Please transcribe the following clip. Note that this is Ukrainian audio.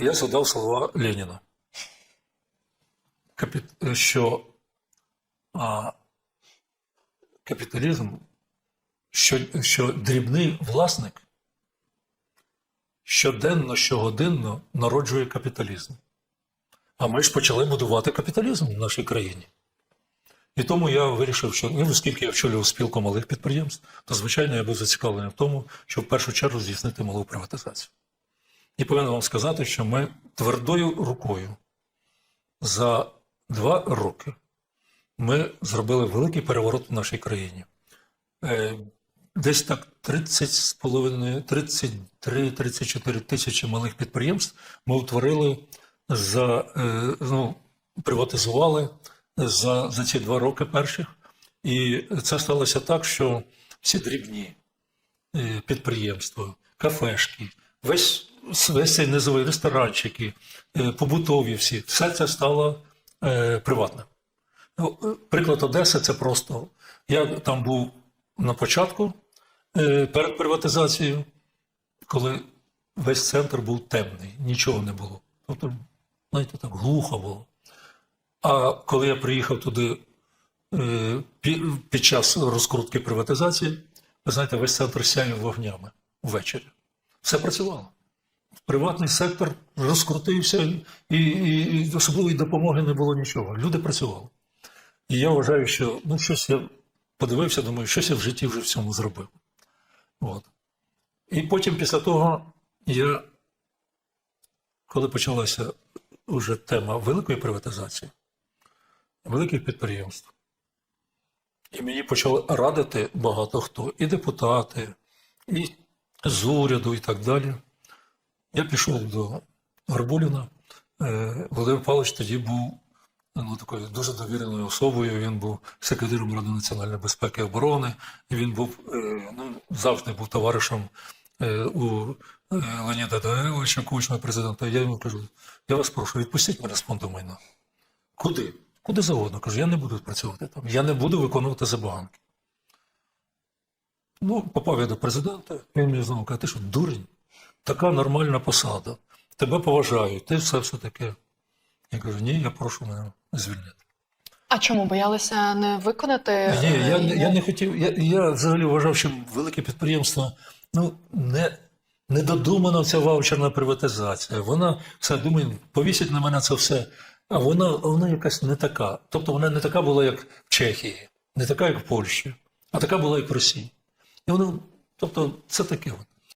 Я згадав слова Леніна, що капіталізм, що, що дрібний власник щоденно, щогодинно народжує капіталізм. А ми ж почали будувати капіталізм в нашій країні. І тому я вирішив, що ну, оскільки я вчолював спілку малих підприємств, то звичайно я був зацікавлений в тому, щоб в першу чергу здійснити малу приватизацію. І повинен вам сказати, що ми твердою рукою за два роки ми зробили великий переворот в нашій країні. Е, Десь так 30 з половиною, 33-34 тисячі малих підприємств ми утворили за е, ну, приватизували за, за ці два роки перших. І це сталося так, що всі дрібні е, підприємства, кафешки, весь, весь цей низовий ресторанчики, е, побутові всі, все це стало е, приватним. Ну, е, Приклад Одеси це просто. Я там був на початку е, перед приватизацією, коли весь центр був темний, нічого не було. Тобто, знаєте, так глухо було. А коли я приїхав туди е, пі- під час розкрутки приватизації, ви знаєте, весь центр сяяв вогнями ввечері. Все працювало. Приватний сектор розкрутився, і, і, і особливої допомоги не було нічого. Люди працювали. І я вважаю, що ну, щось я подивився, думаю, щось я в житті вже в цьому зробив. От. І потім, після того, я, коли почалася вже тема великої приватизації, великих підприємств, і мені почали радити багато хто, і депутати, і з уряду, і так далі. Я пішов до Горбуліна. Е, Володимир Павлович тоді був ну, такою дуже довіреною особою. Він був секретарем Ради національної безпеки і оборони. Він був е, ну, завжди був товаришем е, у Леоніда Даниловича, Кучма, президента. Я йому кажу: я вас прошу, відпустіть мене з фонду майна. Куди? Куди завгодно. Кажу, я не буду працювати там, я не буду виконувати забаганки. Ну, попав я до президента, він мені знову каже, ти що, дурень? Така нормальна посада. Тебе поважають, ти все все таке. Я кажу, ні, я прошу мене звільнити. А чому боялися не виконати? Ні, я, е, не- я не хотів. Я, я взагалі вважав, що велике підприємство ну, не, не додумана ця ваучерна приватизація. Вона все думає, повісять на мене це все. А вона, вона якась не така. Тобто вона не така була, як в Чехії, не така, як в Польщі, а така була, як в Росії. І воно, тобто, це таке. от.